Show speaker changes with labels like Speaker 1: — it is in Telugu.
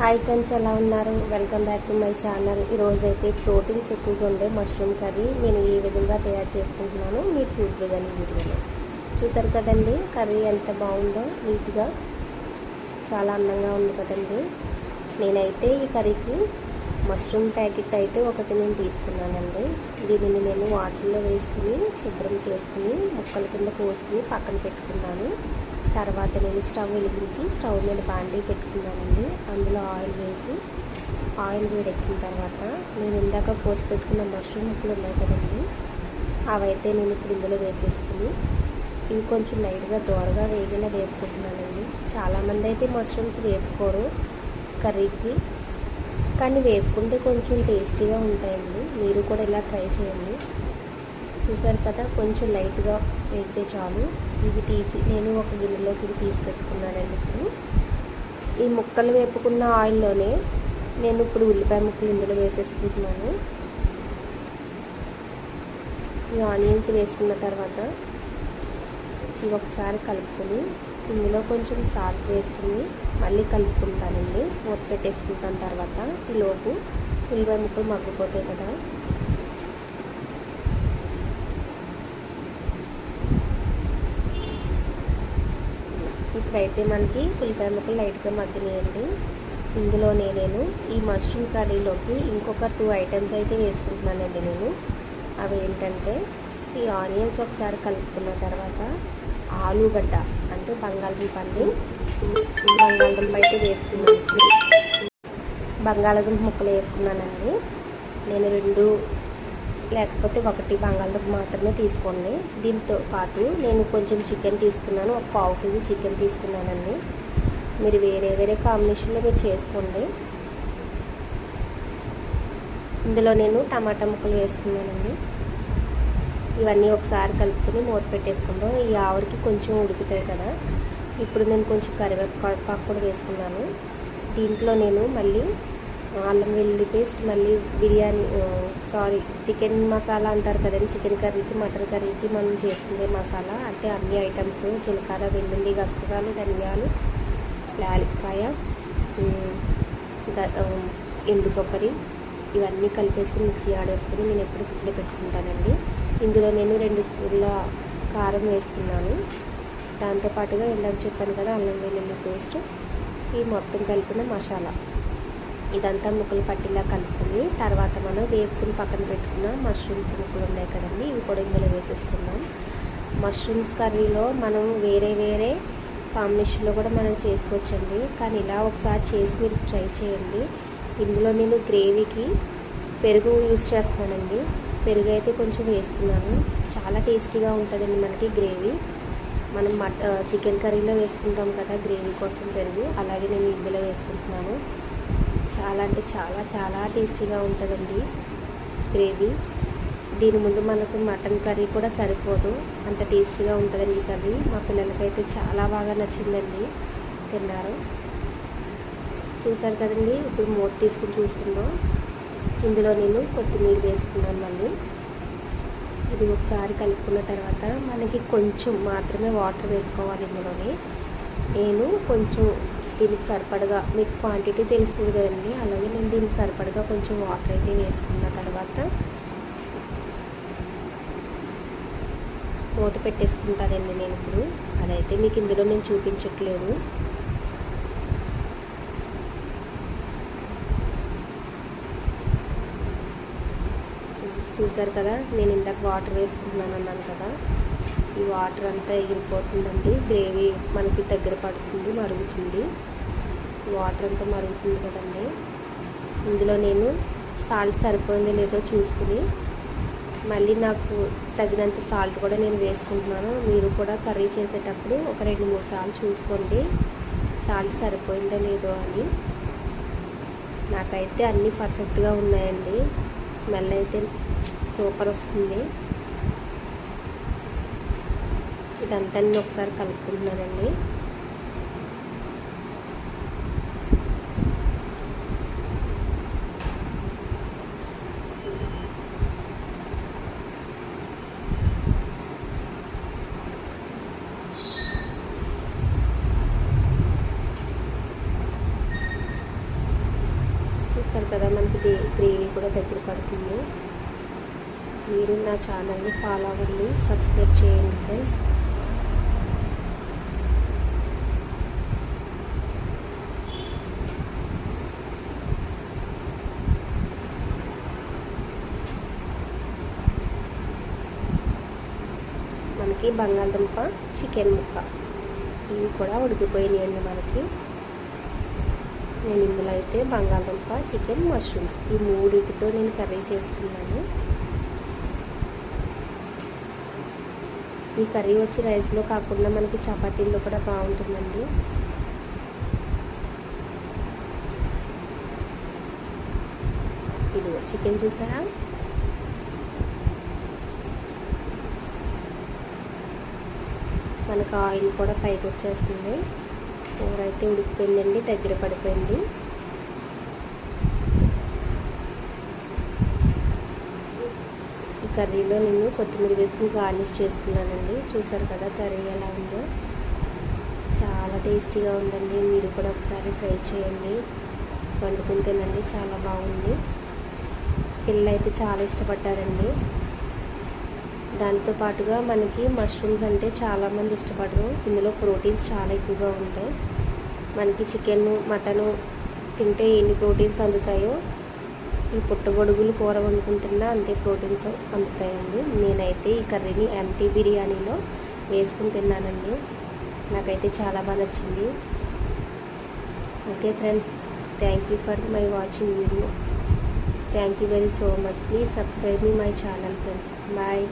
Speaker 1: హాయ్ ఫ్రెండ్స్ ఎలా ఉన్నారు? Welcome back to my channel. ఈరోజు అయితే ప్రోటీన్స్ ఎక్కువగా ఉండే మష్రూమ్ కర్రీ నేను ఏ విధంగా తయారు చేసుకుంటున్నాను. మీరు చూద్దరు కానీ వీడియోలో. చూసారు కదండి కర్రీ ఎంత బాగుందో నీట్గా చాలా అందంగా ఉంది కదండి. నేనైతే ఈ కర్రీకి మష్రూమ్ ప్యాకెట్ అయితే ఒకటి నేను తీసుకున్నానండి. దీనిని నేను వాటర్లో వేసుకుని శుభ్రం చేసుకుని ముక్కల కింద కోసుకుని పక్కన పెట్టుకున్నాను. తర్వాత నేను స్టవ్ వెలిగించి స్టవ్ మీద బాండీ పెట్టుకున్నానండి. అందులో ఆయిల్ వేసి ఆయిల్ వేడెక్కిన తర్వాత నేను ఇందాక పోసి పెట్టుకున్న మష్రూమ్ ముక్కలు ఉన్నాయి కదండి అవైతే నేను ఇప్పుడు ఇందులో వేసేసుకుని ఇవి కొంచెం లైట్గా దోరగా వేగిన వేపుకుంటున్నానండి. చాలామంది అయితే మష్రూమ్స్ వేపుకోరు. కర్రీకి కానీ వేపుకుంటే కొంచెం టేస్టీగా ఉంటాయండి. మీరు కూడా ఇలా ట్రై చేయండి. చూసారు కదా కొంచెం లైట్గా వేపితే చాలు. ఇవి తీసి నేను ఒక గిన్నెలోకి ఇవి తీసి పెట్టుకున్నానండి ఇప్పుడు. ఈ ముక్కలు వేపుకున్న ఆయిల్లోనే నేను ఇప్పుడు ఉల్లిపాయ ముక్కలు ఇందులో వేసేసుకుంటున్నాను. ఈ ఆనియన్స్ వేసుకున్న తర్వాత ఇవి ఒకసారి కలుపుకొని ఇందులో కొంచెం సాల్ట్ వేసుకుని మళ్ళీ కలుపుకుంటానండి. మూత పెట్టేసుకుంటాను తర్వాత. ఈలోపు ఉల్లిపాయ ముక్కలు మగ్గిపోతాయి కదా. ఇప్పుడైతే మనకి ఉల్లిపాయ ముక్కలు లైట్గా మగ్గినాయండి. ఇందులోనే నేను ఈ మష్రూమ్ కర్రీలోకి ఇంకొక టూ ఐటమ్స్ అయితే వేసుకుంటున్నానండి నేను. అవి ఏంటంటే ఈ ఆనియన్స్ ఒకసారి కలుపుకున్న తర్వాత ఆలుగడ్డ. అంటే బంగాళదుంపండి బంగాళదుంప అయితే వేసుకున్నాను బంగాళదుంప ముక్కలు వేసుకున్నానండి. నేను రెండు లేకపోతే ఒకటి బంగాళదుంప మాత్రమే తీసుకోండి. దీంతో పాటు నేను కొంచెం చికెన్ తీసుకున్నాను. ఒక పావు కేజీ చికెన్ తీసుకున్నానండి. మీరు వేరే వేరే కాంబినేషన్లో మీరు చేసుకోండి. ఇందులో నేను టమాటా ముక్కలు వేసుకున్నానండి. ఇవన్నీ ఒకసారి కలుపుకొని మూత పెట్టేసుకుందాం. ఈ ఆవిరికి కొంచెం ఉడుకుతాయి కదా. ఇప్పుడు నేను కొంచెం కరివేపాకు కూడా వేసుకున్నాను. దీంట్లో నేను మళ్ళీ అల్లం వెల్లుల్లి పేస్ట్ మళ్ళీ బిర్యానీ సారీ చికెన్ మసాలా అంటారు కదండి. చికెన్ కర్రీకి మటన్ కర్రీకి మనం చేసుకునే మసాలా. అంటే అన్ని ఐటమ్స్ జీలకర్ర వెల్లుల్లి గసగసాలు ధనియాలు లాలిక్కాయ ఎండు కొబ్బరి ఇవన్నీ కలిపేసుకుని మిక్సీ ఆడేసుకుని నేను ఎప్పుడు మిక్సీలో పెట్టుకుంటానండి. ఇందులో నేను రెండు స్పూన్ల కారం వేసుకున్నాను. దాంతోపాటుగా ఇందాక చెప్పాను కదా అల్లం వెల్లుల్లి పేస్ట్ ఈ మొత్తం కలిపిన మసాలా. ఇదంతా ముక్కలు పట్టిలా కలుపుకుని తర్వాత మనం వేపుకుని పక్కన పెట్టుకున్న మష్రూమ్స్ ముక్కలు ఉన్నాయి కదండి ఇవి కూడా ఇందులో వేసేసుకుందాం. మష్రూమ్స్ కర్రీలో మనం వేరే వేరే కాంబినేషన్లో కూడా మనం చేసుకోవచ్చండి. కానీ ఇలా ఒకసారి చేసి మీరు ట్రై చేయండి. ఇందులో నేను గ్రేవీకి పెరుగు యూస్ చేస్తానండి. పెరుగు అయితే కొంచెం వేసుకున్నాను చాలా టేస్టీగా ఉంటుందండి మనకి గ్రేవీ. మనం మట చికెన్ కర్రీలో వేసుకుంటాం కదా గ్రేవీ కోసం పెరుగు. అలాగే నేను ఇందులో వేసుకుంటున్నాను. చాలా అంటే చాలా చాలా టేస్టీగా ఉంటుందండి గ్రేవీ. దీని ముందు మనకు మటన్ కర్రీ కూడా సరిపోదు. అంత టేస్టీగా ఉంటుందండి కర్రీ. మా పిల్లలకైతే చాలా బాగా నచ్చిందండి. తిన్నారు. చూసారు కదండి. ఇప్పుడు మూత తీసుకుని చూసుకుందాం. ఇందులో నేను కొత్తిమీర వేసుకున్నాను మళ్ళీ. ఇది ఒకసారి కలుపుకున్న తర్వాత మనకి కొంచెం మాత్రమే వాటర్ వేసుకోవాలి ఇందులోని. నేను కొంచెం దీనికి సరిపడగా మీకు క్వాంటిటీ తెలుస్తుంది కదండి. అలాగే నేను దీనికి సరిపడగా కొంచెం వాటర్ అయితే వేసుకున్న తర్వాత మూత పెట్టేసుకుంటానండి నేను ఇప్పుడు. అదైతే మీకు ఇందులో నేను చూపించట్లేదు. చూసారు కదా నేను ఇందాక వాటర్ వేసుకుంటున్నాను అన్నాను కదా. ఈ వాటర్ అంతా ఎగిరిపోతుందండి గ్రేవీ మనకి దగ్గర పడుతుంది మరుగుతుంది. వాటర్ అంతా మరుగుతుంది కదండి. ఇందులో నేను సాల్ట్ సరిపోయిందో లేదో చూసుకుని మళ్ళీ నాకు తగినంత సాల్ట్ కూడా నేను వేసుకుంటున్నాను. మీరు కూడా కర్రీ చేసేటప్పుడు ఒక రెండు మూడు సార్లు చూసుకోండి సాల్ట్ సరిపోయిందో లేదో అని. నాకైతే అన్నీ పర్ఫెక్ట్గా ఉన్నాయండి. స్మెల్ అయితే సూపర్ వస్తుంది ఇదంతా ఒకసారి కలుపుకుంటున్నానండి. చూస్తారు కదా మనకి గ్రేవీ కూడా దగ్గర పడుతుంది. మీరు నా ఛానల్ని ఫాలో అవ్వండి సబ్స్క్రైబ్ చేయండి ఫ్రెండ్స్. మనకి బంగాళదుంప చికెన్ ముక్క. ఇవి కూడా ఉడికిపోయినాయండి మనకి. నేను ఇందులో అయితే బంగాళదుంప చికెన్ మష్రూమ్స్ ఈ మూడింటితో నేను కర్రీ చేసుకున్నాను. ఈ కర్రీ వచ్చి రైస్లో కాకుండా మనకి చపాతీల్లో కూడా బాగుంటుందండి. ఇది చికెన్ చూసారా? మనకు ఆయిల్ కూడా పైకి వచ్చేస్తుంది. కూర అయితే ఉడికిపోయిందండి దగ్గర పడిపోయింది ఈ కర్రీలో నేను కొత్తిమీర వేసుకుని గార్నిష్ చేసుకున్నానండి. చూసారు కదా కర్రీ ఎలా ఉందో. చాలా టేస్టీగా ఉందండి. మీరు కూడా ఒకసారి ట్రై చేయండి. వండుకుని తినండి చాలా బాగుంది. పిల్లలు అయితే చాలా ఇష్టపడ్డారండి. దాంతో పాటుగా మనకి మష్రూమ్స్ అంటే చాలామంది ఇష్టపడరు. ఇందులో ప్రోటీన్స్ చాలా ఎక్కువగా ఉంటాయి. మనకి చికెన్ మటను తింటే ఎన్ని ప్రోటీన్స్ అందుతాయో ఈ పుట్టగొడుగులు కూర వండుకుంటున్నా అంతే ప్రోటీన్స్ అందుతాయండి. నేనైతే ఈ కర్రీని ఎంటీ బిర్యానీలో వేసుకుని తిన్నానండి. నాకైతే చాలా బాగా నచ్చింది. Okay friends thank you for my watching video thank you very so much please subscribe me my channel friends bye